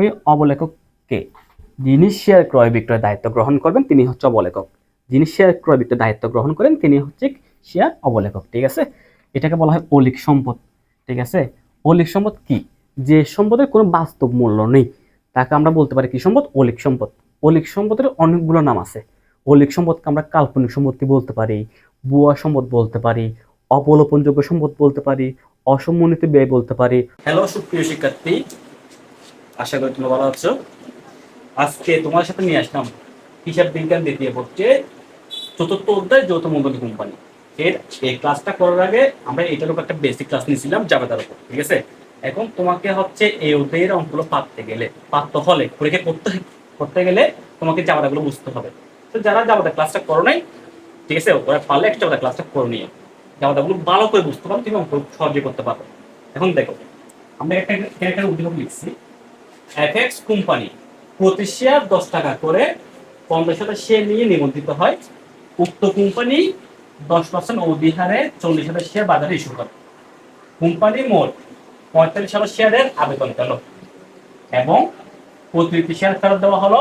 ওই অবলেখক কে যিনি শেয়ার ক্রয় বিক্রয়ের দায়িত্ব গ্রহণ করবেন, তিনি হচ্ছে অবলেখক। যিনি শেয়ার ক্রয় বিক্রয়ের দায়িত্ব গ্রহণ করেন, তিনি হচ্ছে শেয়ার অবলেখক, ঠিক আছে? এটাকে বলা হয় অলিক সম্পদ, ঠিক আছে? অলিক সম্পদ কি? যে সম্পদের কোনো বাস্তব মূল্য নেই, তাকে আমরা বলতে পারি কি সম্পদ? অলিক সম্পদ। অলিক সম্পদের অনেকগুলো নাম আছে। অলিক সম্পদকে আমরা কাল্পনিক সম্পত্তি বলতে পারি? বুয়া সম্পদ বলতে পারি, অবলোপনযোগ্য সম্পদ বলতে পারি, অসম্মানিত ব্যয় বলতে পারি। হ্যালো সুপ্রিয় শিক্ষার্থী। আশা করি তুমি ভালো আছো। আজকে তোমার সাথে নিয়ে আসলাম হিসাব বিজ্ঞান দ্বিতীয় পড়ছে চতুর্থ অধ্যায় যৌথ মূলধনী কোম্পানি এর এই ক্লাসটা করার আগে আমরা এটার উপর একটা বেসিক ক্লাস নিয়েছিলাম জাবেদার উপর, ঠিক আছে? এখন তোমাকে হচ্ছে এই অধ্যায়ের অঙ্কগুলো পাততে গেলে পাততে হলে, পরীক্ষা করতে করতে গেলে তোমাকে জাবেদাগুলো বুঝতে হবে। তো যারা জাবেদা ক্লাসটা করো নাই, ঠিক আছে? ওরা পারলে একটা জাবেদা ক্লাসটা করে নিয়ে জাবেদাগুলো ভালো করে বুঝতে পারো, তুমি অঙ্ক সহজে করতে পারো। এখন দেখো, আমরা একটা একটা উদ্যোগ লিখছি। এফএক্স কোম্পানি প্রতি শেয়ার দশ টাকা করে পঞ্চাশ হাজার শেয়ার নিয়ে নিবন্ধিত হয়। উক্ত কোম্পানি দশ পার্সেন্ট অধিহারে চল্লিশ হাজার শেয়ার বাজারে ইস্যু করে। কোম্পানি মোট পঁয়তাল্লিশ হাজার শেয়ারের আবেদন গেল এবং প্রতিটি শেয়ার ফেরত দেওয়া হলো।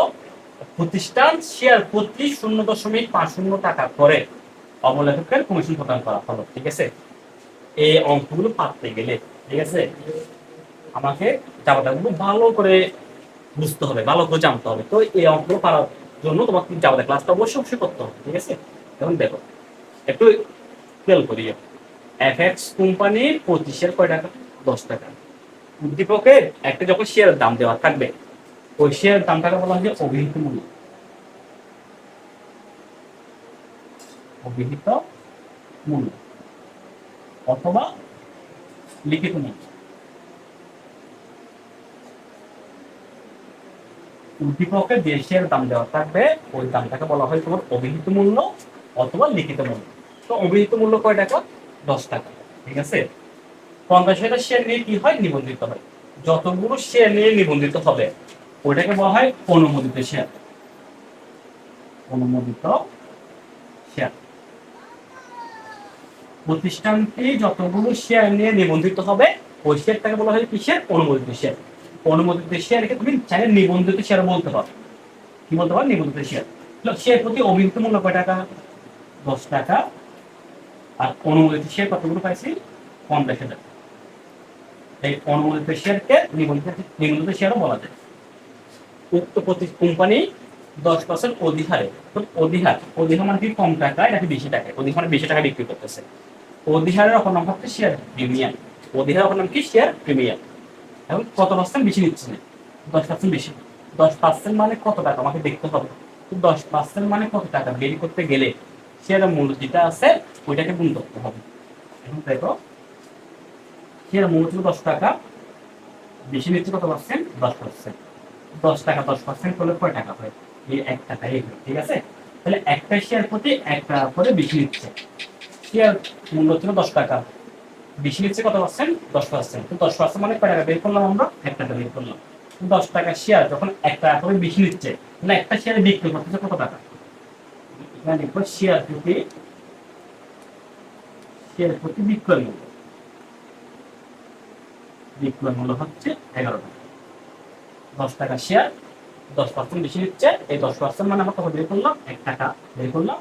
প্রতিষ্ঠান শেয়ার প্রতি শূন্য দশমিক পাঁচ শূন্য টাকা করে অবলেখকের কমিশন প্রদান করা হলো, ঠিক আছে? এই অঙ্কগুলো পাততে গেলে, ঠিক আছে? আমাকে জাবাদাগুলো ভালো করে বুঝতে হবে, ভালো করে জানতে হবে। তো এই অঙ্কগুলো পারার জন্য তোমাকে জাবাদা ক্লাসটা অবশ্যই অবশ্যই করতে হবে, ঠিক আছে? এখন দেখো, একটু খেয়াল করি এফ এক্স কোম্পানির পঁচিশ শেয়ার কয় টাকা? দশ টাকা। উদ্দীপকের একটা যখন শেয়ারের দাম দেওয়া থাকবে, ওই শেয়ারের দামটাকে বলা হয় অভিহিত মূল্য। অভিহিত মূল্য অথবা লিখিত মূল্য। উদ্দীপকে যে শেয়ার দাম দেওয়া থাকবে, ওই দামটাকে বলা হয় তোমার অভিহিত মূল্য অথবা লিখিত মূল্য। তো অভিহিত মূল্য কয় টাকা? দশ টাকা, ঠিক আছে? পঞ্চাশ হাজার শেয়ার নিয়ে কি হয়? নিবন্ধিত হয়। যতগুলো শেয়ার নিয়ে নিবন্ধিত হবে, ওইটাকে বলা হয় অনুমোদিত শেয়ার। অনুমোদিত শেয়ার। প্রতিষ্ঠানটি যতগুলো শেয়ার নিয়ে নিবন্ধিত হবে, ওই শেয়ারটাকে বলা হয় কিসের? অনুমোদিত শেয়ার। অনুমোদিত শেয়ার শেয়ারকে তুমি চাইলে নিবন্ধিত শেয়ার বলতে পারো। কি বলতে পারো? নিবন্ধিত শেয়ার শেয়ার প্রতি অভিহিত মূল্য কয় টাকা? দশ টাকা। আর অনুমোদিত শেয়ার কতগুলো পাইছি? পঞ্চাশ হাজার। এই অনুমোদিত শেয়ারকে নিবন্ধিত নিবন্ধিত শেয়ারও বলা যায়। উক্ত প্রতি কোম্পানি দশ পার্সেন্ট অধিহারে। অধিহার অধিহার মানে কি? কম টাকায় নাকি বেশি টাকায় অধিহার মানে বেশি টাকা বিক্রি করতেছে। অধিহারের অপর নাম হচ্ছে শেয়ার প্রিমিয়াম অধিহার অপর নাম কি? শেয়ার প্রিমিয়াম এখন কত পার্সেন্ট বেশি নিচ্ছে? না দশ পার্সেন্ট বেশি। দশ পার্সেন্ট মানে কত টাকা? আমাকে দেখতে হবে। দশ পার্সেন্ট মানে কত টাকা? বের করতে গেলে শেয়ারের মূল্য যেটা আছে, ওইটাকে গুণ করতে হবে। এখন দেখো মূল্য ছিল দশ টাকা। বেশি নিচ্ছে কত পার্সেন্ট দশ পার্সেন্ট দশ টাকা, দশ পার্সেন্ট করলে কয় টাকা হয়? এই এক টাকা ঠিক আছে? তাহলে একটা শেয়ার প্রতি এক টাকা করে বেশি নিচ্ছে। শেয়ার মূল্য ছিল দশ টাকা। বেশি নিচ্ছে কত পার্সেন্ট? দশ পার্সেন্ট। দশ পার্সেন্ট মানে কয় টাকা বের করলাম আমরা? এক টাকা বের করলাম। দশ টাকা শেয়ার যখন এক টাকা করে বেশি নিচ্ছে তাহলে একটা শেয়ারে বিক্রি করতেছে কত টাকা? এখানে লিখব শেয়ার প্রতি শেয়ার প্রতি বিক্রয় মূল্য। বিক্রয় মূল্য হচ্ছে এগারো টাকা। দশ টাকা শেয়ার দশ পার্সেন্ট বেশি নিচ্ছে এই দশ পার্সেন্ট মানে আমরা কত বের করলাম? এক টাকা বের করলাম।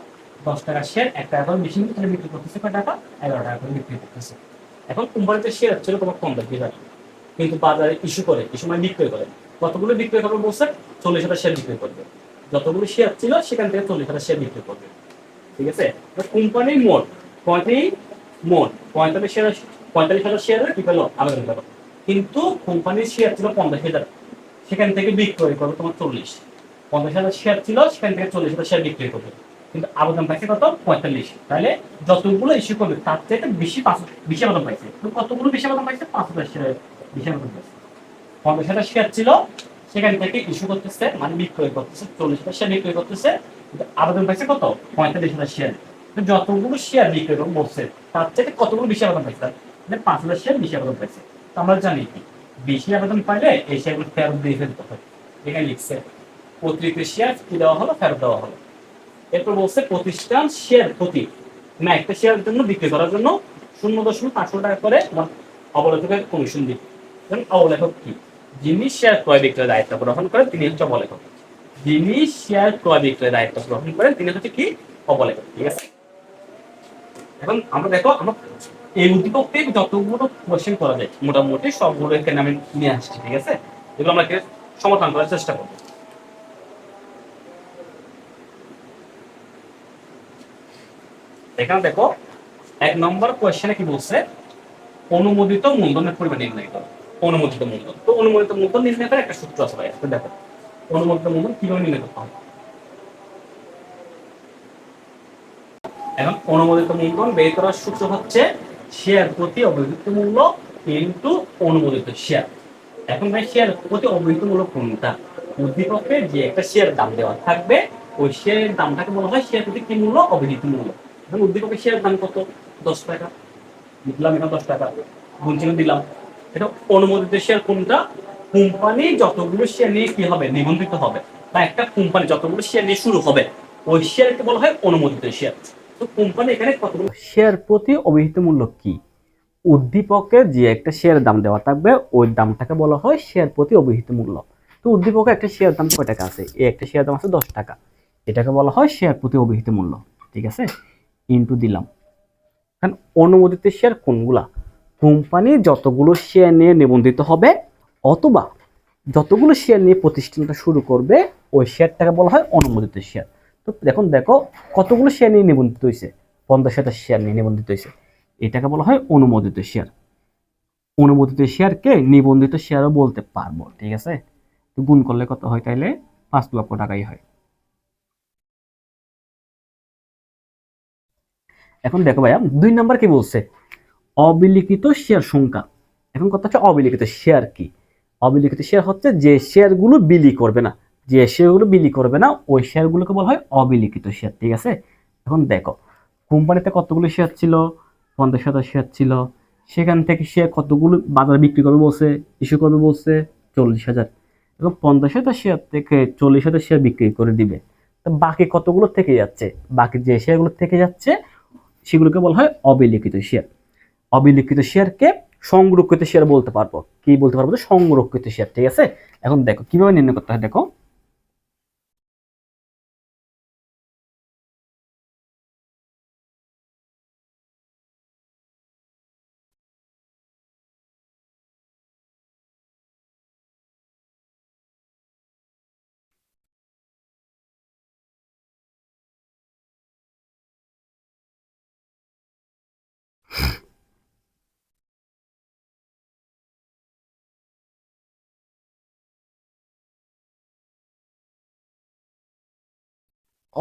দশ টাকা শেয়ার এক টাকা করে বেশি নিচ্ছে বিক্রি করতেছে কয় টাকা? এগারো টাকা করে বিক্রি করতেছে। এখন কোম্পানিতে শেয়ার ছিল তোমার কম বেশি টাকা কিন্তু বাজারে ইস্যু করে ইস্যু সময় বিক্রয় করে। কতগুলো বিক্রয় করবে বলছে, চল্লিশ হাজার শেয়ার বিক্রয় করবে। যতগুলো শেয়ার ছিল, সেখান থেকে চল্লিশ হাজার শেয়ার বিক্রয় করবে। ঠিক আছে? কোম্পানি মোট পঁয়ত্রিশ মোট, পঁয়তাল্লিশ শেয়ার পঁয়তাল্লিশ হাজার শেয়ারের কি পেল আবেদন করো কিন্তু কোম্পানির শেয়ার ছিল পঞ্চাশ হাজার। সেখান থেকে বিক্রয় করবে তোমার চল্লিশ। পঞ্চাশ হাজার শেয়ার ছিল, সেখান থেকে চল্লিশ হাজার শেয়ার বিক্রি করবে। কিন্তু আবেদন পাইছে কত? পঁয়তাল্লিশ। তাহলে যতগুলো ইস্যু করবে, তার থেকে বেশি পাঁচ বেশি আবেদন পাইছে। কতগুলো বেশি আবেদন পাইছে? পাঁচ হাজার বেশি আবেদন পাইছে। পঞ্চাশ হাজার শেয়ার ছিল, সেখান থেকে ইস্যু করতেছে মানে বিক্রয় করতেছে, চল্লিশ হাজার শেয়ার বিক্রয় করতেছে আবেদন পাইছে কত? পঁয়তাল্লিশ হাজার শেয়ার। যতগুলো শেয়ার বিক্রয় বলছে তার থেকে কতগুলো বেশি আবেদন পাইছে? মানে পাঁচ হাজার শেয়ার বেশি আবেদন পাইছে। তো আমরা জানি কি, বেশি আবেদন পাইলে এই শেয়ারগুলো ফেরত দিয়ে ফেলতে হয় এখানে লিখছে, অতিরিক্ত শেয়ার কি দেওয়া হলো? ফেরত দেওয়া হলো। এরপর বলছে প্রতিষ্ঠান শেয়ার প্রতি না, একটা শেয়ারের জন্য বিক্রি করার জন্য শূন্য দশমিক পাঁচশো টাকা করে অবলেখকের কমিশন দিবে। এবং অবলেখক কি? যিনি শেয়ার ক্রয় বিক্রয়ের দায়িত্ব গ্রহণ করেন, তিনি হচ্ছে অবলেখক। যিনি শেয়ার ক্রয় বিক্রয়ের দায়িত্ব গ্রহণ করেন, তিনি হচ্ছে কি? অবলেখক, ঠিক আছে? এখন আমরা দেখো, আমরা এই উদ্দীপক থেকে যতগুলো কোশ্চেন করা যায়, মোটামুটি সবগুলো এখানে আমি নিয়ে আসছি, ঠিক আছে? এগুলো আমরা সমাধান করার চেষ্টা করব। এখানে দেখো, এক নম্বর কোয়েশ্চেনে কি বলছে? অনুমোদিত মূলধনের পরিমাণ নির্ণয় করো। অনুমোদিত মূলধন। তো অনুমোদিত মূলধন নির্ণয় করে একটা সূত্র আছে ভাই দেখো, অনুমোদিত মূলধন কীভাবে নির্ণয় করতে হবে? এখন অনুমোদিত মূলধন বের করার সূত্র হচ্ছে শেয়ার প্রতি অবহিত মূল্য ইনটু অনুমোদিত শেয়ার এখন ভাই শেয়ার প্রতি অবহিত মূল্য কোনটা? উদ্দীপকে যে একটা শেয়ার দাম দেওয়া থাকবে, ওই শেয়ারের দামটাকে বলা হয় শেয়ার প্রতি কি মূল্য? অবহিত মূল্য। এখন উদ্দীপকের শেয়ার দাম কত? দশ টাকা। লিখলাম এখানে দশ টাকা। দিলাম। এটা অনুমোদিত শেয়ার কোনটা? কোম্পানি যতগুলো শেয়ার নিয়ে কি হবে? নিবন্ধিত হবে। বা একটা কোম্পানি যতগুলো শেয়ার নিয়ে শুরু হবে, ওই শেয়ারকে বলা হয় অনুমোদিত শেয়ার তো কোম্পানি এখানে কতগুলো শেয়ার প্রতি অভিহিত মূল্য কি? উদ্দীপকে যে একটা শেয়ার দাম দেওয়া থাকবে, ওই দামটাকে বলা হয় শেয়ার প্রতি অভিহিত মূল্য। তো উদ্দীপকে একটা শেয়ার দাম কয় টাকা আছে? এই একটা শেয়ার দাম আছে দশ টাকা। এটাকে বলা হয় শেয়ার প্রতি অভিহিত মূল্য। ঠিক আছে? ইনটু দিলাম। কারণ অনুমোদিত শেয়ার কোনগুলা? কোম্পানি যতগুলো শেয়ার নিয়ে নিবন্ধিত হবে, অথবা যতগুলো শেয়ার নিয়ে প্রতিষ্ঠানটা শুরু করবে, ওই শেয়ারটাকে বলা হয় অনুমোদিত শেয়ার তো দেখুন, দেখো, কতগুলো শেয়ার নিয়ে নিবন্ধিত হয়েছে? পঞ্চাশ হাজার শেয়ার নিয়ে নিবন্ধিত হয়েছে। এটাকে বলা হয় অনুমোদিত শেয়ার অনুমোদিত শেয়ারকে নিবন্ধিত শেয়ারও বলতে পারব, ঠিক আছে? তো গুণ করলে কত হয় তাইলে? পাঁচ লক্ষ টাকাই হয়। এখন দেখো ভাইয়া, দুই নাম্বার কি বলছে? অবিলিখিত শেয়ার সংখ্যা। এখন কথা হচ্ছে অবিলিখিত শেয়ার কি? অবিলিখিত শেয়ার হচ্ছে যে শেয়ারগুলো বিলি করবে না। যে শেয়ারগুলো বিলি করবে না, ওই শেয়ারগুলোকে বলা হয় অবিলিখিত শেয়ার ঠিক আছে? এখন দেখো, কোম্পানিতে কতগুলো শেয়ার ছিল? পঞ্চাশ হাজার শেয়ার ছিল। সেখান থেকে শেয়ার কতগুলো বাজারে বিক্রি করবে বলছে? ইস্যু করবে বলছে? চল্লিশ হাজার। এবং পঞ্চাশ হাজার শেয়ার থেকে চল্লিশ হাজার শেয়ার বিক্রি করে দিবে। তো বাকি কতগুলো থেকে যাচ্ছে? বাকি যে শেয়ারগুলো থেকে যাচ্ছে সেগুলোকে বলা হয় অবিলিখিত শেয়ার। অবিলিখিত শেয়ারকে সংরক্ষিত শেয়ার বলতে পারব। কি বলতে পারব? সংরক্ষিত শেয়ার, ঠিক আছে? এখন দেখো, কীভাবে নির্ণয় করতে হয়? দেখো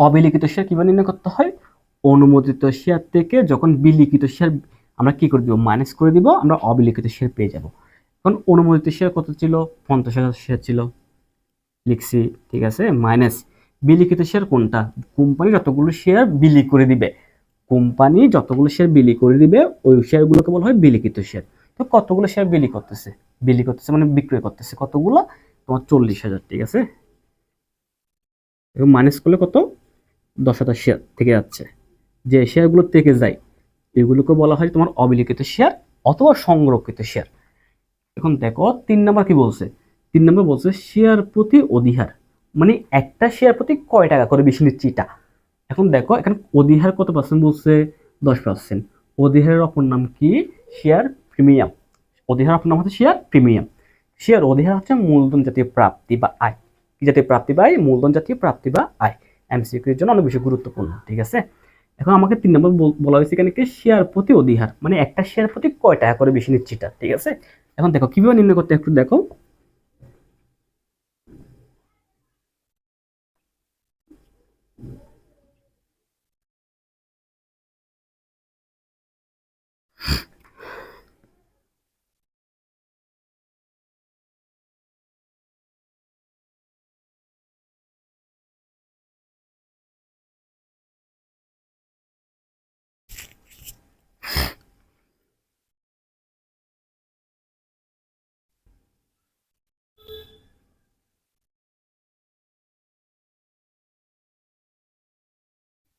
অবিলিখিত শেয়ার কীভাবে নির্ণয় করতে হয়? অনুমোদিত শেয়ার থেকে যখন বিলিখিত শেয়ার আমরা কি করে দিব? মাইনাস করে দিব, আমরা অবিলিখিত শেয়ার পেয়ে যাব। এখন অনুমোদিত শেয়ার কত ছিল? পঞ্চাশ হাজার শেয়ার ছিল। লিখছি, ঠিক আছে? মাইনাস বিলিখিত শেয়ার কোনটা? কোম্পানি যতগুলো শেয়ার বিলি করে দিবে। কোম্পানি যতগুলো শেয়ার বিলি করে দিবে, ওই শেয়ারগুলোকে বলা হয় বিলিখিত শেয়ার তো কতগুলো শেয়ার বিলি করতেছে? বিলি করতেছে মানে বিক্রয় করতেছে। কতগুলো? তোমার চল্লিশ হাজার, ঠিক আছে? এবং মাইনাস করলে কত? দশ হাজার শেয়ার থেকে যাচ্ছে। যে শেয়ারগুলো থেকে যায়, এগুলোকে বলা হয় তোমার অবিলিখিত শেয়ার অথবা সংরক্ষিত শেয়ার এখন দেখো, তিন নম্বর কি বলছে? তিন নম্বর বলছে শেয়ার প্রতি অধিহার। মানে একটা শেয়ার প্রতি কয় টাকা করে বেশি নিচ্ছে এটা? এখন দেখো, এখানে অধিহার কত পার্সেন্ট বলছে? দশ পার্সেন্ট অধিহারের অপর নাম কি? শেয়ার প্রিমিয়াম অধিহার অপর নাম হচ্ছে শেয়ার প্রিমিয়াম শেয়ার অধিহার হচ্ছে মূলধন জাতীয় প্রাপ্তি বা আয়। কি জাতীয় প্রাপ্তি বা আয়? মূলধন জাতীয় প্রাপ্তি বা আয়। এমসিকিউর জন্য অনেক বেশি গুরুত্বপূর্ণ, ঠিক আছে? এখন আমাকে তিন নম্বর বল- হয়েছে এখানে কি শেয়ার প্রতি অধিহার মানে একটা শেয়ার প্রতি কয় টাকা করে বেশি নিচ্ছে ঠিক আছে? এখন দেখো, কীভাবে নির্ণয় করতে একটু দেখো।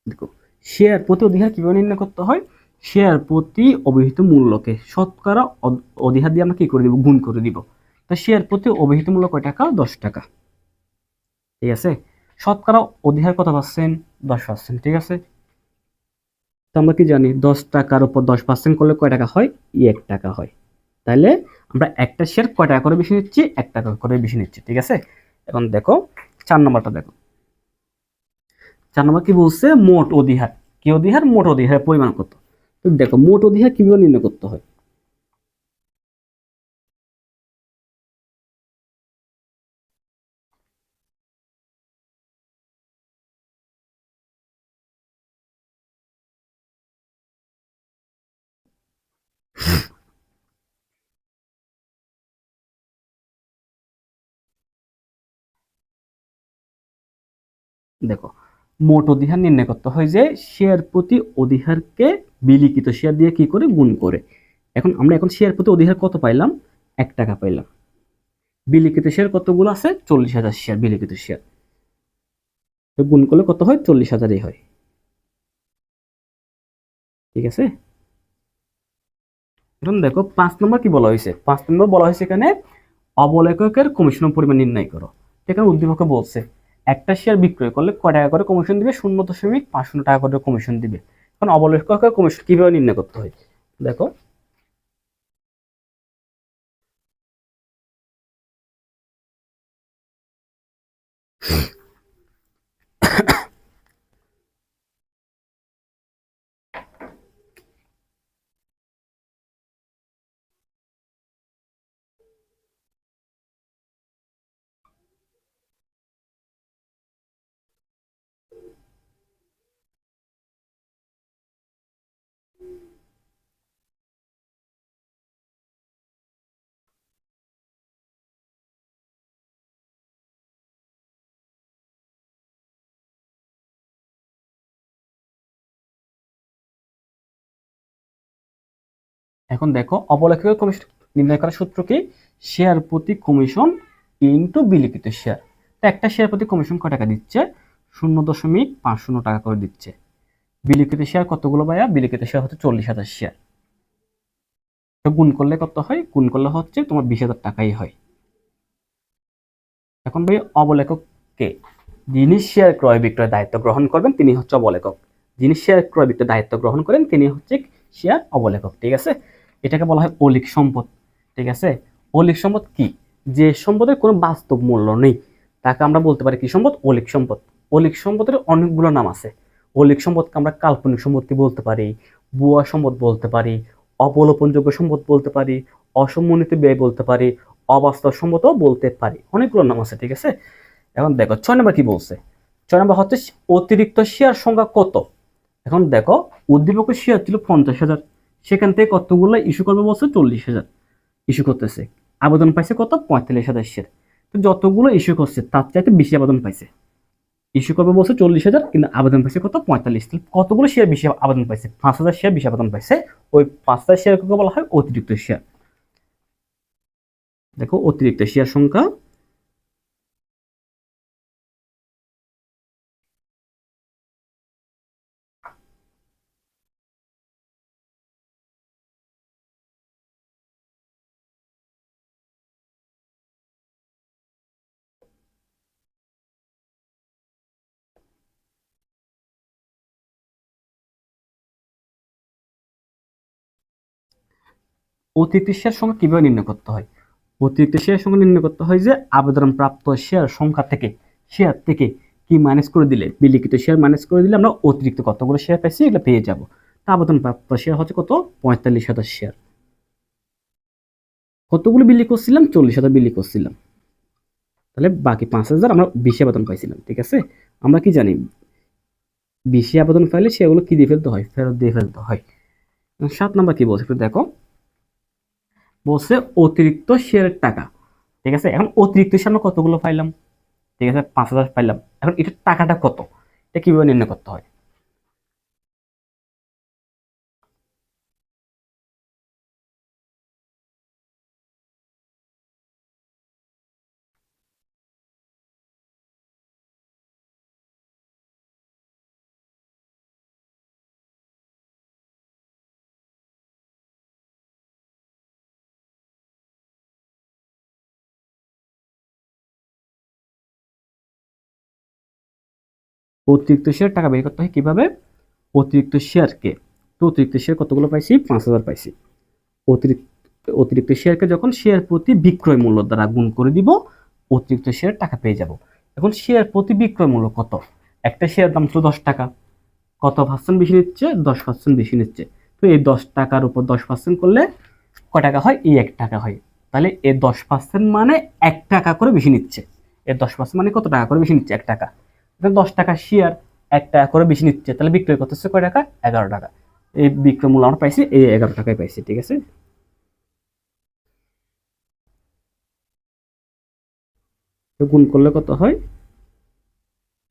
দেখো শেয়ার প্রতি অধিকার কীভাবে নির্ণয় করতে হয়? শেয়ার প্রতি অভিহিত মূল্যকে শতকরা অধ- অধিহার দিয়ে আমরা কি করে দিব? গুণ করে দিব। তো শেয়ার প্রতি অভিহিত মূল্য কয় টাকা? দশ টাকা। ঠিক আছে? শতকরা অধিহার কত পার্সেন্ট দশ পার্সেন্ট ঠিক আছে? তো আমরা কি জানি? দশ টাকার উপর দশ পার্সেন্ট করলে কয় টাকা হয়? এক টাকা হয়। তাহলে আমরা একটা শেয়ার কয় টাকা করে বেশি নিচ্ছি? এক টাকা করে বেশি নিচ্ছি। ঠিক আছে? এখন দেখো, চার নম্বরটা দেখো। চার নম্বর কি বলছে? মোট অধিহার। কি অধিহার? মোট অধিহারের পরিমাণ কত? তো দেখো, মোট অধিহার কীভাবে নির্ণয় করতে হয়? দেখো মোট অধিহার নির্ণয় করতে হয় যে শেয়ার প্রতি অধিহারকে বিলিখিত শেয়ার দিয়ে কি করে গুণ করে। এখন আমরা এখন শেয়ার প্রতি অধিহার কত পাইলাম? এক টাকা পাইলাম। বিলিখিত শেয়ার কতগুলো আছে? চল্লিশ হাজার শেয়ার বিলিখিত শেয়ার তো গুণ করলে কত হয়? চল্লিশ হাজারই হয়। ঠিক আছে? এখন দেখো, পাঁচ নম্বর কি বলা হয়েছে? পাঁচ নম্বর বলা হয়েছে এখানে অবলেখকের কমিশনের পরিমাণ নির্ণয় করো। এখানে উদ্দীপকে বলছে একটা শেয়ার বিক্রয় করলে ক টাকা করে কমিশন দিবে? শূন্য দশমিক পাঁচ শূন্য টাকা করে কমিশন দিবে। এখন অবলেখকের কমিশন কীভাবে নির্ণয় করতে হয়? দেখো এখন দেখো অবলেখকের কমিশন নির্ণয় করার সূত্র কি? শেয়ার প্রতি কমিশন ইন্টু বিলিখিত শেয়ার তো একটা শেয়ার প্রতি কমিশন কয় টাকা দিচ্ছে? শূন্য দশমিক পাঁচ শূন্য টাকা করে দিচ্ছে। বিলিখিত শেয়ার কতগুলো ভাইয়া? বিলিখিত শেয়ার হচ্ছে চল্লিশ হাজার শেয়ার গুণ করলে কত হয়? গুণ করলে হচ্ছে তোমার বিশ হাজার টাকাই হয়। এখন ভাই অবলেখক কে? যিনি শেয়ার ক্রয় বিক্রয় দায়িত্ব গ্রহণ করবেন, তিনি হচ্ছে অবলেখক। যিনি শেয়ার ক্রয় বিক্রয় দায়িত্ব গ্রহণ করেন, তিনি হচ্ছে শেয়ার অবলেখক, ঠিক আছে? এটাকে বলা হয় অলিক সম্পদ, ঠিক আছে? অলিক সম্পদ কি? যে সম্পদের কোনো বাস্তব মূল্য নেই, তাকে আমরা বলতে পারি কি সম্পদ? অলিক সম্পদ। অলিক সম্পদের অনেকগুলো নাম আছে। অলিক সম্পদকে আমরা কাল্পনিক সম্পত্তি বলতে পারি, বুয়া সম্পদ বলতে পারি, অবলোপনযোগ্য সম্পদ বলতে পারি, অসম্মানিত ব্যয় বলতে পারি, অবাস্তব সম্পদও বলতে পারি। অনেকগুলো নাম আছে, ঠিক আছে? এখন দেখো, ছয় নম্বর কি বলছে? ছয় নম্বর হচ্ছে অতিরিক্ত শেয়ার সংখ্যা কত? এখন দেখো, উদ্দীপকের শেয়ার ছিল পঞ্চাশ হাজার। সেখান থেকে কতগুলো ইস্যু করবে বলছে চল্লিশ হাজার ইস্যু করতেছে। আবেদন পাইছে কত? পঁয়তাল্লিশ শেয়ার। তো যতগুলো ইস্যু করছে, তার চাইতে বেশি আবেদন পাইছে। ইস্যু করবে বলছে চল্লিশ হাজার, কিন্তু আবেদন পাইছে কত? পঁয়তাল্লিশ। কতগুলো শেয়ার বেশি আবেদন পাইছে? পাঁচ হাজার শেয়ার বেশি আবেদন পাইছে। ওই পাঁচ হাজার শেয়ারকে বলা হয় অতিরিক্ত শেয়ার। দেখো, অতিরিক্ত শেয়ার সংখ্যা অতিরিক্ত শেয়ার সংখ্যা কীভাবে নির্ণয় করতে হয়? অতিরিক্ত শেয়ার সংখ্যা নির্ণয় করতে হয় যে আবেদন প্রাপ্ত শেয়ার সংখ্যা থেকে শেয়ার থেকে কি মাইনাস করে দিলে, বিলিখিত শেয়ার মাইনাস করে দিলে আমরা অতিরিক্ত কতগুলো শেয়ার পাইছি এগুলো পেয়ে যাব। তা আবেদন প্রাপ্ত শেয়ার হচ্ছে কত? পঁয়তাল্লিশ হাজার শেয়ার কতগুলো বিলি করছিলাম? চল্লিশ হাজার বিলি করছিলাম। তাহলে বাকি পাঁচ হাজার আমরা বিশে আবেদন পাইছিলাম, ঠিক আছে? আমরা কি জানি? বিশে আবেদন পাইলে সেগুলো কি দিয়ে ফেলতে হয়? ফেরত দিয়ে ফেলতে হয়। সাত নাম্বার কি বলছে? একটু দেখো। বলছে অতিরিক্ত শেয়ারের টাকা। ঠিক আছে? এখন অতিরিক্ত শেয়ার আমরা কতগুলো পাইলাম? ঠিক আছে? পাঁচ হাজার পাইলাম। এখন এটার টাকাটা কত? এটা কীভাবে নির্ণয় করতে হয়? অতিরিক্ত শেয়ার টাকা বের করতে হয় কীভাবে? অতিরিক্ত শেয়ারকে তো অতিরিক্ত শেয়ার কতগুলো পাইছি? পাঁচ হাজার পাইছি। অতিরিক্ত অতিরিক্ত শেয়ারকে যখন শেয়ার প্রতি বিক্রয় মূল্য দ্বারা গুণ করে দিব, অতিরিক্ত শেয়ার টাকা পেয়ে যাব। এখন শেয়ার প্রতি বিক্রয় মূল্য কত? একটা শেয়ার দাম ছিল দশ টাকা। কত পার্সেন্ট বেশি নিচ্ছে? দশ পার্সেন্ট বেশি নিচ্ছে। তো এই দশ টাকার উপর দশ পার্সেন্ট করলে ক টাকা হয়? এই এক টাকা হয়। তাহলে এ দশ পার্সেন্ট মানে এক টাকা করে বেশি নিচ্ছে। এর দশ পার্সেন্ট মানে কত টাকা করে বেশি নিচ্ছে? এক টাকা। দশ টাকা শেয়ার এক টাকা করে বেশি নিচ্ছে। তাহলে বিক্রয় করতেছে কয় টাকা? এগারো টাকা। এই বিক্রয় মূল্য আমরা পাইছি, এই এগারো টাকায় পাইছি, ঠিক আছে? গুণ করলে কত হয়?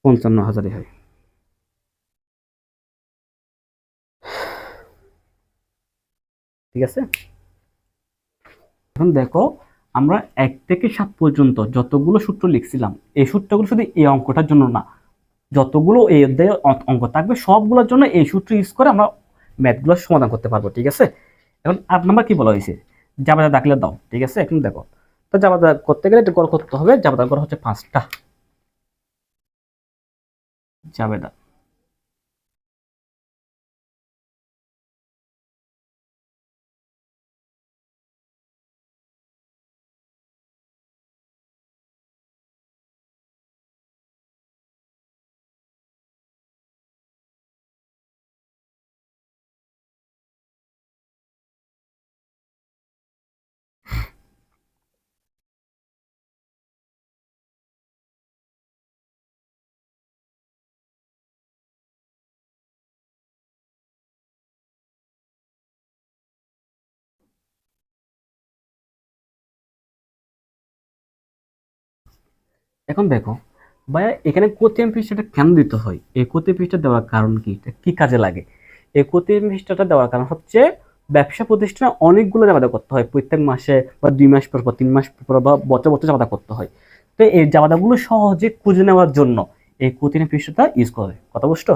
পঞ্চান্ন হাজারই হয়। ঠিক আছে? এখন দেখো, আমরা এক থেকে সাত পর্যন্ত যতগুলো সূত্র লিখছিলাম, এই সূত্রগুলো শুধু এই অঙ্কটার জন্য না যতগুলো এই অধ্যায়ে অঙ্ক থাকবে, সবগুলোর জন্য এই সূত্র ইউজ করে আমরা ম্যাথগুলো সমাধান করতে পারব, ঠিক আছে? এখন আট নাম্বার কি বলা হয়েছে? জাবাদা দাখলে দাও, ঠিক আছে? এখন দেখো, তো জাবাদা করতে গেলে এটা গড় করতে হবে, জাবাদা গড় হচ্ছে পাঁচটা। জাবেদা। এখন দেখো, ভাইয়া, এখানে কোতিয়াম পৃষ্ঠাটা কেন দিতে হয়? এই কোতিয়াম পৃষ্ঠা দেওয়ার কারণ কি? এটা কি কাজে লাগে? এই কোতিয়াম পৃষ্ঠাটা দেওয়ার কারণ হচ্ছে, ব্যবসা প্রতিষ্ঠানে অনেকগুলো জাবাদা করতে হয়। প্রত্যেক মাসে বা দুই মাস পর পর, তিন মাস পর বা বছর বছর জাবাদা করতে হয়। তো এই জাবাদাগুলো সহজে খুঁজে নেওয়ার জন্য এই কোতিয়াম পৃষ্ঠাটা ইউজ করে। কথা বুঝছ?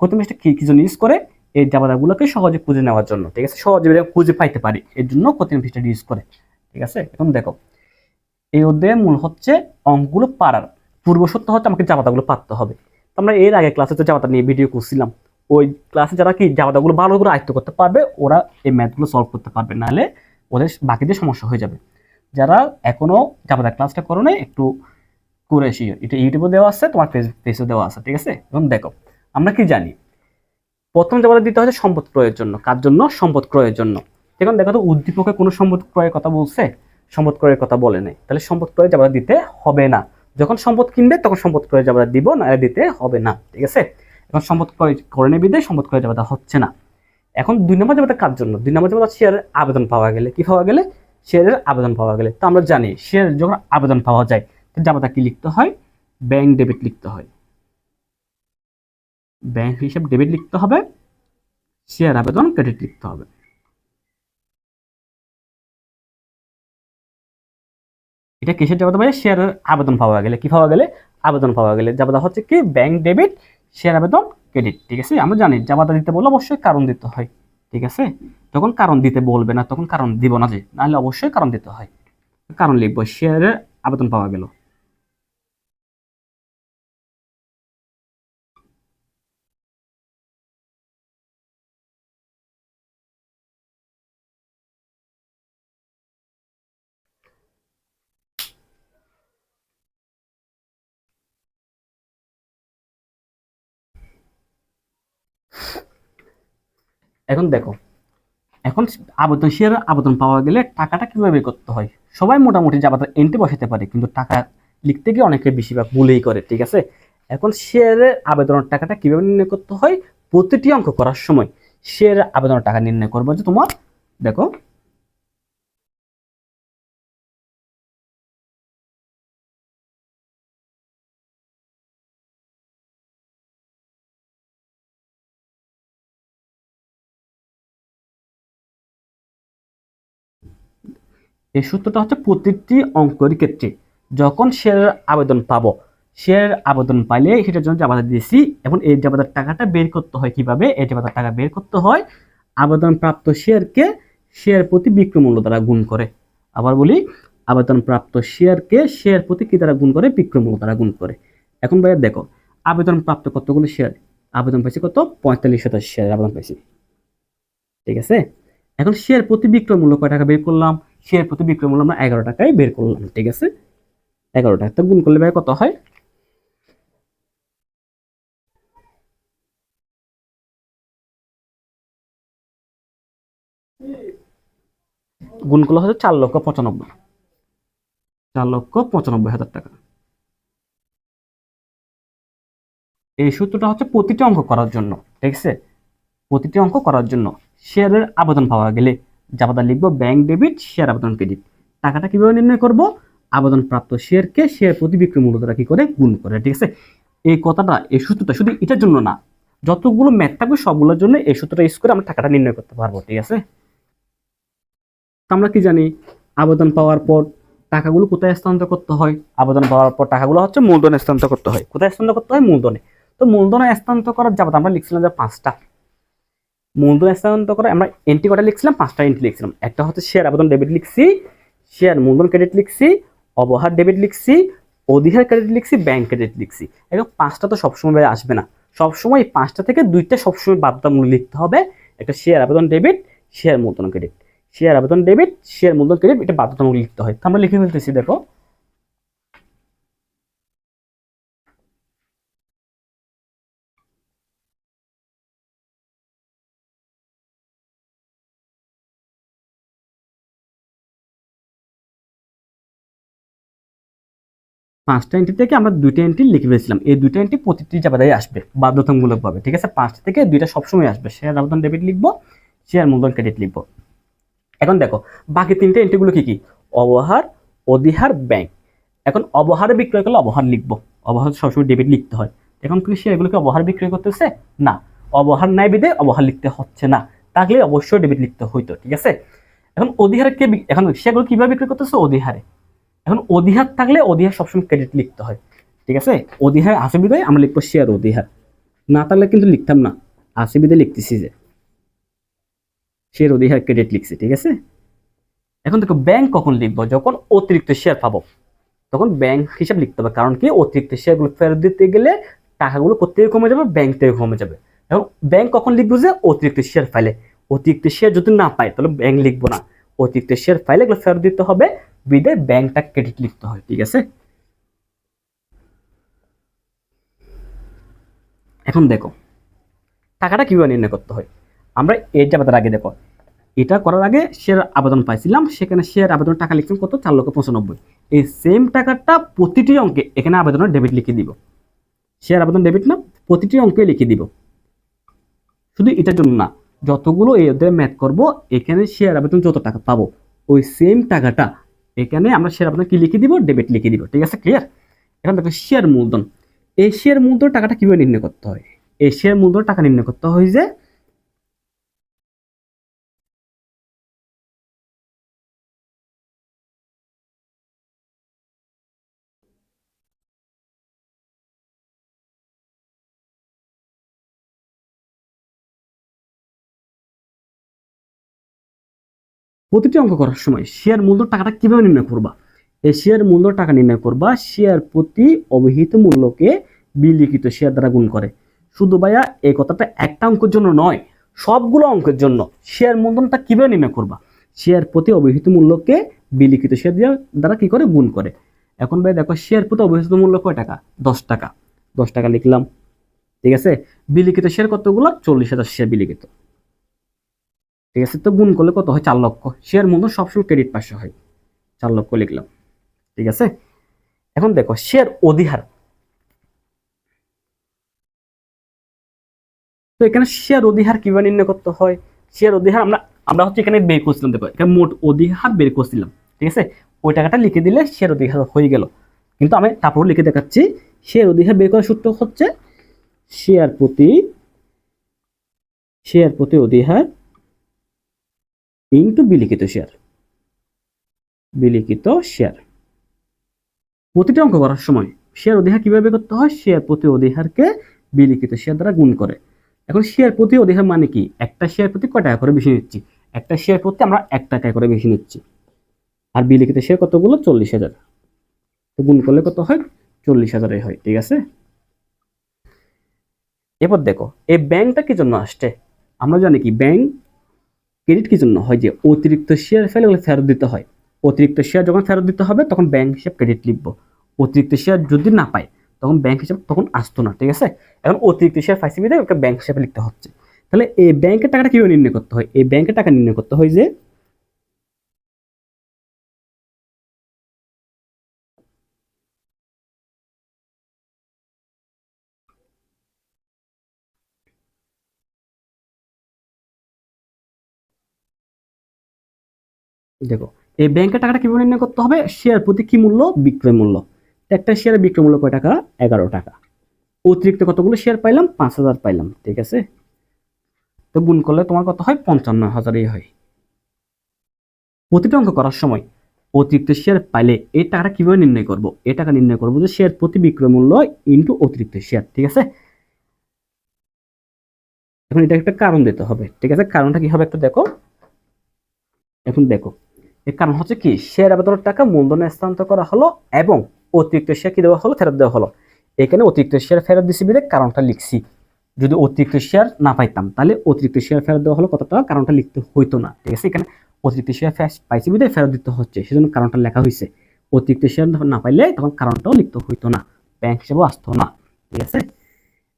কোতিয়াম পৃষ্ঠা কি কি জন্য ইউজ করে? এই জাবাদাগুলোকে সহজে খুঁজে নেওয়ার জন্য। ঠিক আছে? সহজে খুঁজে পাইতে পারি। এর জন্য কোতিয়াম পৃষ্ঠাটা ইউজ করে। ঠিক আছে? এখন দেখো এই অধ্যায়ের মূল হচ্ছে অঙ্কগুলো পারার পূর্ব সত্য হচ্ছে আমাকে জামাতাগুলো পারতে হবে। আমরা এর আগে ক্লাসে তো জামাতা নিয়ে ভিডিও করছিলাম। ওই ক্লাসে যারা কি জামাতাগুলো ভালো করে আয়ত্ত করতে পারবে, ওরা এই ম্যাথগুলো সলভ করতে পারবে। নাহলে ওদের বাকিদের সমস্যা হয়ে যাবে। যারা এখনও জামাতা ক্লাসটা করো নাই, একটু করে এসি এটা ইউটিউবে দেওয়া আছে, তোমার ফেস ফেসে দেওয়া আছে, ঠিক আছে? এখন দেখো, আমরা কি জানি? প্রথম জামাতা দিতে হচ্ছে সম্পদ ক্রয়ের জন্য। কার জন্য? সম্পদ ক্রয়ের জন্য। এখন দেখো তো উদ্দীপকে কোনো সম্পদ ক্রয়ের কথা বলছে? সম্পদ ক্রয়ের কথা বলে নাই। তাহলে সম্পদ ক্রয় জাবাদা দিতে হবে না। যখন সম্পদ কিনবে, তখন সম্পদ ক্রয় জাবাদা দিব না দিতে হবে না, ঠিক আছে? এখন সম্পদ ক্রয় করে নেবে দিয়ে সম্পদ ক্রয় জাবাদা হচ্ছে না। এখন দুই নম্বর জাবাদা কার জন্য? দুই নম্বর জাবাদা শেয়ারের আবেদন পাওয়া গেলে। কি পাওয়া গেলে? শেয়ারের আবেদন পাওয়া গেলে। তো আমরা জানি শেয়ার যখন আবেদন পাওয়া যায়, তো জাবাদা কি লিখতে হয়? ব্যাংক ডেবিট লিখতে হয়। ব্যাংক হিসাব ডেবিট লিখতে হবে শেয়ার আবেদন ক্রেডিট লিখতে হবে। এটা কিসের জাবাদা ভাই শেয়ারের আবেদন পাওয়া গেলে। কি পাওয়া গেলে? আবেদন পাওয়া গেলে। জাবাদা হচ্ছে কি? ব্যাংক ডেবিট শেয়ার আবেদন ক্রেডিট ঠিক আছে? আমরা জানি জাবাদা দিতে বললে অবশ্যই কারণ দিতে হয়, ঠিক আছে? তখন কারণ দিতে বলবে না, তখন কারণ দিব না যে, নাহলে অবশ্যই কারণ দিতে হয়। কারণ লিখব শেয়ারের আবেদন পাওয়া গেল। এখন দেখো, এখন আবেদন শেয়ারের আবেদন পাওয়া গেলে টাকাটা কীভাবে করতে হয়? সবাই মোটামুটি জাবাতে এন্ট্রি বসাতে পারে, কিন্তু টাকা লিখতে গিয়ে অনেকে বেশিরভাগ ভুলেই করে, ঠিক আছে? এখন শেয়ারের আবেদনের টাকাটা কীভাবে নির্ণয় করতে হয়? প্রতিটি অঙ্ক করার সময় শেয়ারের আবেদনের টাকা নির্ণয় করব যে তোমার, দেখো এই সূত্রটা হচ্ছে প্রতিটি অঙ্কের ক্ষেত্রে। যখন শেয়ারের আবেদন পাবো শেয়ারের আবেদন পাইলে সেটার জন্য জাবাদা দিয়েছি এবং এই জাবাদার টাকাটা বের করতে হয় কীভাবে? এই জাবাদার টাকা বের করতে হয় আবেদন প্রাপ্ত শেয়ারকে শেয়ার প্রতি বিক্রয় মূল্য দ্বারা গুণ করে। আবার বলি আবেদন প্রাপ্ত শেয়ারকে শেয়ার প্রতি কি দ্বারা গুণ করে? বিক্রয় মূল্য দ্বারা গুণ করে। এখন ভাইয়া দেখো আবেদন প্রাপ্ত কতগুলো শেয়ার আবেদন পাইছি কত? পঁয়তাল্লিশ শতাংশ শেয়ার আবেদন পাইছি। ঠিক আছে? এখন শেয়ার প্রতি বিক্রয় মূল্য কয় টাকা বের করলাম? শেয়ার প্রতি বিক্রয় মূল্য আমরা এগারো টাকায় বের করলাম, ঠিক আছে? এগারো টাকা। তো গুণ করলে ভাই কত হয়? গুণ করলে হচ্ছে চার লক্ষ পঁচানব্বই। চার লক্ষ পঁচানব্বই হাজার টাকা। এই সূত্রটা হচ্ছে প্রতিটি অঙ্ক করার জন্য, ঠিক আছে? প্রতিটি অঙ্ক করার জন্য শেয়ারের আবেদন পাওয়া গেলে জাবাদা লিখব ব্যাংক ডেবিট শেয়ার আবেদন ক্রেডিট টাকাটা কীভাবে নির্ণয় করব? আবেদন প্রাপ্ত শেয়ারকে শেয়ার প্রতি বিক্রয় মূল্য দ্বারা কি করে গুণ করে, ঠিক আছে? এই কথাটা, এই সূত্রটা শুধু এটার জন্য না, যতগুলো ম্যাথ থাকবে সবগুলোর জন্য এই সূত্রটা ইউজ করে আমরা টাকাটা নির্ণয় করতে পারব, ঠিক আছে? আমরা কি জানি? আবেদন পাওয়ার পর টাকাগুলো কোথায় স্থানান্তর করতে হয়? আবেদন পাওয়ার পর টাকাগুলো হচ্ছে মূলধনে স্থানান্তর করতে হয়। কোথায় স্থানান্তর করতে হয়? মূলধনে। তো মূলধনে স্থানান্তর করার যাবত আমরা লিখছিলাম যে পাঁচটা। মূলধন স্থানান্তর করে আমরা এন্ট্রি কটা লিখছিলাম, পাঁচটা এন্ট্রি লিখছিলাম। একটা হচ্ছে শেয়ার আবেদন ডেবিট লিখছি শেয়ার মূলধন ক্রেডিট লিখছি, অবহার ডেবিট লিখছি, অধিহার ক্রেডিট লিখছি ব্যাংক ক্রেডিট লিখছি। এখন পাঁচটা তো সবসময় আসবে না। সবসময় পাঁচটা থেকে দুইটা সবসময় বাধ্যতামূলক লিখতে হবে। একটা শেয়ার আবেদন ডেবিট শেয়ার মূলধন ক্রেডিট শেয়ার আবেদন ডেবিট শেয়ার মূলধন ক্রেডিট এটা বাধ্যতামূলক লিখতে হয়। তো আমরা লিখে ফেলতেছি, দেখো। পাঁচটা এন্ট্রি থেকে আমরা দুইটা এন্ট্রি লিখে ফেলেছিলাম। এই দুইটা এন্ট্রি প্রতিটি জায়গায় আসবে, বাধ্যতামূলকভাবে, ঠিক আছে? পাঁচটা থেকে দুইটা সবসময় আসবে। শেয়ার আবেদন ডেবিট লিখব শেয়ার মূলধন ক্রেডিট লিখব। এখন দেখো, বাকি তিনটে এন্ট্রিগুলো কি কি? অবহার, অধিহার ব্যাংক এখন অবহারে বিক্রয় করলে অবহার লিখব। অবহার সবসময় ডেবিট লিখতে হয়। এখন কি শেয়ারগুলোকে অবহার বিক্রয় করতেছে? না। অবহার নাই বিদে অবহার লিখতে হচ্ছে না। তাহলে অবশ্যই ডেবিট লিখতে হইতো, ঠিক আছে? এখন অধিহারে কে বি- এখন শেয়ারগুলো কীভাবে বিক্রয় করতেছে? অধিহারে। এখন অধিহার থাকলে অধিহার সবসময় ক্রেডিট লিখতে হয়, ঠিক আছে? অধিহার আসে বিদায় আমরা লিখব শেয়ার অধিহার। না থাকলে কিন্তু লিখতাম না আসে বিদায় লিখতেছি যে। শেয়ার অধিহার ক্রেডিট লিখছি, ঠিক আছে? এখন দেখো ব্যাংক কখন লিখব? যখন অতিরিক্ত শেয়ার পাবো, তখন ব্যাংক হিসাব লিখতে হবে। কারণ কি? অতিরিক্ত শেয়ারগুলো ফেরত দিতে গেলে টাকাগুলো কোথেকে কমে যাবে? ব্যাংক থেকে কমে যাবে। এবং ব্যাংক কখন লিখব যে অতিরিক্ত শেয়ার ফাইলে অতিরিক্ত শেয়ার যদি না পাই তাহলে ব্যাংক লিখব না। অতিরিক্ত শেয়ার ফাইলে এগুলো ফেরত দিতে হবে বিদে ব্যাংকটা ক্রেডিট লিখতে হয়, ঠিক আছে? এখন দেখো, টাকাটা কীভাবে নির্ণয় করতে হয়? আমরা এর জায়গাটার আগে দেখো, এটা করার আগে শেয়ার আবেদন পাইছিলাম, সেখানে শেয়ার আবেদন টাকা লিখছিলাম কত? চার লক্ষ পঁচানব্বই। এই সেম টাকাটা প্রতিটি অঙ্কে এখানে আবেদনের ডেবিট লিখে দিব। শেয়ার আবেদন ডেবিট না, প্রতিটি অঙ্কে লিখে দিব। শুধু এটার জন্য না, যতগুলো এই অধ্যায়ে ম্যাথ করব, এখানে শেয়ার আবেদন যত টাকা পাবো, ওই সেম টাকাটা এখানে আমরা শেয়ার আপনার কি লিখে দিব? ডেবিট লিখে দিব। ঠিক আছে? ক্লিয়ার এখন দেখো শেয়ার মূলধন। এই শেয়ার মূলধন টাকাটা কীভাবে নির্ণয় করতে হয়? এই শেয়ার মূলধন টাকা নির্ণয় করতে হয় যে প্রতিটি অঙ্ক করার সময় শেয়ার মূল্য টাকাটা কীভাবে নির্ণয় করবা? এই শেয়ার মূল্য টাকা নির্ণয় করবা শেয়ার প্রতি অবহিত মূল্যকে বিলিখিত শেয়ার দ্বারা গুণ করে। শুধু ভাইয়া, এই কথাটা একটা অঙ্কের জন্য নয়, সবগুলো অঙ্কের জন্য শেয়ার মূলধনটা কীভাবে নির্ণয় করবা? শেয়ার প্রতি অবহিত মূল্যকে বিলিখিত শেয়ার দ্বারা কি করে? গুণ করে। এখন ভাই দেখো শেয়ার প্রতি অবহিত মূল্য কয় টাকা? দশ টাকা। দশ টাকা লিখলাম। ঠিক আছে? বিলিখিত শেয়ার কতগুলো? চল্লিশ হাজার শেয়ার বিলিখিত। ঠিক আছে? তো গুণ করলে কত হয়? চার লক্ষ। শেয়ার মূল্য সবসময় ক্রেডিট পাশে হয়। চার লক্ষ লিখলাম। ঠিক আছে? এখন দেখো শেয়ার অধিহার। তো এখানে শেয়ার অধিহার কীভাবে নির্ণয় করতে হয়? শেয়ার অধিহার আমরা আমরা হচ্ছে এখানে বের করছিলাম, দেখো, এখানে মোট অধিহার বের করছিলাম। ঠিক আছে? ওই টাকাটা লিখে দিলে শেয়ার অধিহার হয়ে গেল। কিন্তু আমি তারপর লিখে দেখাচ্ছি শেয়ার অধিহার বের করার সূত্র হচ্ছে শেয়ার প্রতি শেয়ার প্রতি অধিহার ইন্টু বিলিখিত শেয়ার। বিলিখিত শেয়ার। প্রতিটা অঙ্ক করার সময় শেয়ার অধিহার কীভাবে করতে হয়? শেয়ার প্রতি অধিহারকে বিলিখিত শেয়ার দ্বারা গুণ করে। এখন শেয়ার প্রতি অধিহার মানে কি? একটা শেয়ার প্রতি কয় টাকা করে বেশি নিচ্ছি? একটা শেয়ার প্রতি আমরা এক টাকা করে বেশি নিচ্ছি। আর বিলিখিত শেয়ার কতগুলো? চল্লিশ হাজার। তো গুণ করলে কত হয়? চল্লিশ হাজারে হয়, ঠিক আছে? এরপর দেখো, এই ব্যাংকটা কি জন্য আসছে? আমরা জানি কি, ব্যাংক ক্রেডিট কি জন্য হয় যে অতিরিক্ত শেয়ার ফেলে ওগুলো ফেরত দিতে হয়। অতিরিক্ত শেয়ার যখন ফেরত দিতে হবে, তখন ব্যাংক হিসাব ক্রেডিট লিখব। অতিরিক্ত শেয়ার যদি না পায়, তখন ব্যাংক হিসাব তখন আসতো না, ঠিক আছে? এখন অতিরিক্ত শেয়ার ফাইসি বিদে ওকে ব্যাংক হিসাবে লিখতে হচ্ছে। তাহলে এই ব্যাংকের টাকাটা কীভাবে নির্ণয় করতে হয়? এই ব্যাংকের টাকা নির্ণয় করতে হয় যে দেখো, এই ব্যাংকের টাকাটা কীভাবে নির্ণয় করতে হবে? শেয়ার প্রতি কি মূল্য? বিক্রয় মূল্য। একটা শেয়ারের বিক্রয় মূল্য কয় টাকা? এগারো টাকা। অতিরিক্ত কতগুলো শেয়ার পাইলাম? পাঁচ হাজার পাইলাম, ঠিক আছে? তো গুণ করলে তোমার কত হয়? পঞ্চান্ন হাজারই হয়। প্রতিটা অঙ্ক করার সময় অতিরিক্ত শেয়ার পাইলে এই টাকাটা কীভাবে নির্ণয় করব? এই টাকা নির্ণয় করব যে শেয়ার প্রতি বিক্রয় মূল্য ইন্টু অতিরিক্ত শেয়ার ঠিক আছে? এখন এটা একটা কারণ দিতে হবে, ঠিক আছে? কারণটা কি হবে একটু দেখো। এখন দেখো এর কারণ হচ্ছে কি শেয়ার আবেদনের টাকা মূলধনে স্থানান্তর করা হলো এবং অতিরিক্ত শেয়ার কি দেওয়া হলো? ফেরত দেওয়া হলো। এখানে অতিরিক্ত শেয়ার ফেরত দিছি বিদে কারণটা লিখছি। যদি অতিরিক্ত শেয়ার না পাইতাম, তাহলে অতিরিক্ত শেয়ার ফেরত দেওয়া হলো কত টাকা? কারণটা লিখতে হইতো না। ঠিক আছে, এখানে অতিরিক্ত শেয়ার পাইছি বিদে ফেরত দিতে হচ্ছে, সেজন্য কারণটা লেখা হয়েছে অতিরিক্ত শেয়ার না পাইলে তখন কারণটাও লিখতে হইতো না ব্যাংক হিসেবেও আসতো না। ঠিক আছে?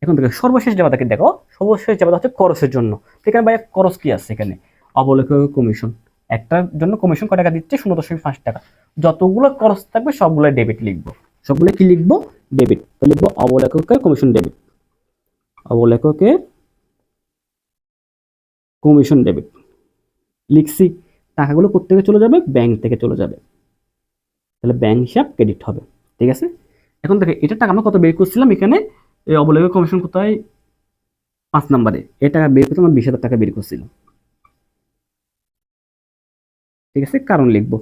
এখন দেখো, সর্বশেষ জায়গাটাকে দেখো, সর্বশেষ জায়গাটা হচ্ছে খরচের জন্য। এখানে ভাই খরচ কি আছে এখানে? অবলেখ কমিশন। একটার জন্য কমিশন কয় টাকা দিচ্ছে? শূন্য দশমিক পাঁচ টাকা। যতগুলো খরচ থাকবে সবগুলো ডেবিট লিখব। সবগুলো কি লিখব? ডেবিট তো লিখব অবলেখকের কমিশন ডেবিট অবলেখকের কমিশন ডেবিট লিখছি, টাকাগুলো কোথেকে চলে যাবে? ব্যাংক থেকে চলে যাবে। তাহলে ব্যাংক হিসাব ক্রেডিট হবে। ঠিক আছে? এখন দেখে, এটা টাকা আমরা কত বের করছিলাম? এখানে এই অবলেখক কমিশন কোথায় পাঁচ নম্বরে। এই টাকা বের করতে আমরা বিশ হাজার টাকা বের করছিলাম। ঠিক আছে? কারণ লিখব।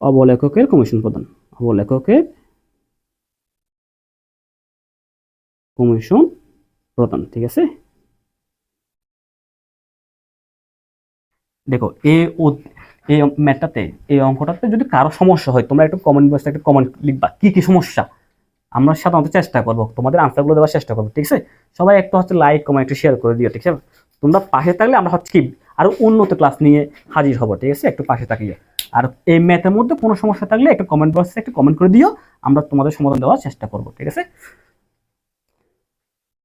অবলেখকের কমিশন প্রদান। অবলেখকের কমিশন প্রদান, ঠিক আছে? দেখো এই এই ম্যাটটাতে এই অঙ্কটাতে যদি কারও সমস্যা হয়, তোমরা একটু কমেন্ট বক্সে একটা কমেন্ট লিখবা, কি কি সমস্যা? আমরা সাধারণত চেষ্টা করব, তোমাদের আনসারগুলো দেওয়ার চেষ্টা করব, ঠিক আছে? সবাই একটু হচ্ছে লাইক কমেন্ট একটু শেয়ার করে দিও, ঠিক আছে? তোমরা পাশে থাকলে আমরা হচ্ছে কি আরও উন্নত ক্লাস নিয়ে হাজির হব, ঠিক আছে? একটু পাশে থাকিয়ে আর এই ম্যাথের মধ্যে কোনো সমস্যা থাকলে একটু কমেন্ট বক্সে একটু কমেন্ট করে দিও, আমরা তোমাদের সমাধান দেওয়ার চেষ্টা করব, ঠিক আছে?